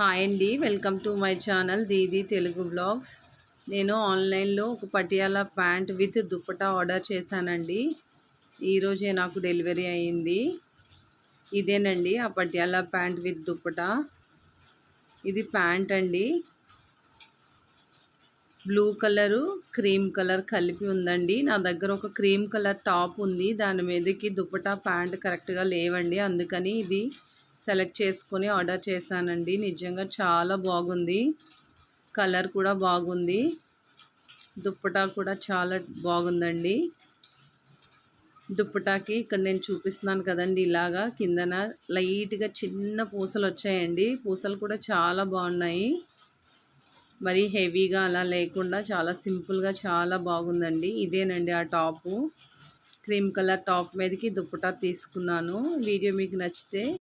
Hi అండి welcome to my channel Didi Telugu blogs. నేను ఆన్లైన్లో ఒక Patiala pant with dupatta order చేశానండి. ఈరోజే నాకు డెలివరీ అయ్యింది. ఇదేనండి ఆ పటియాలా ప్యాంట్ విత్ దుప్పటా. ఇది ప్యాంట్ అండి. బ్లూ కలరు క్రీమ్ కలర్ కలిపి ఉందండి. నా దగ్గర ఒక క్రీమ్ కలర్ టాప్ ఉంది. దాని మీదకి దుప్పటా ప్యాంట్ కరెక్ట్గా లేవండి. అందుకని ఇది సెలెక్ట్ చేసుకొని ఆర్డర్ చేశానండి. నిజంగా చాలా బాగుంది. కలర్ కూడా బాగుంది. దుప్పటా కూడా చాలా బాగుందండి. దుప్పటాకి ఇక్కడ నేను చూపిస్తున్నాను కదండి ఇలాగా. కిందన లైట్గా చిన్న పూసలు వచ్చాయండి. పూసలు కూడా చాలా బాగున్నాయి. మరి హెవీగా అలా లేకుండా చాలా సింపుల్గా చాలా బాగుందండి. ఇదేనండి ఆ టాపు. క్రీమ్ కలర్ టాప్ మీదకి దుప్పటా తీసుకున్నాను. వీడియో మీకు నచ్చితే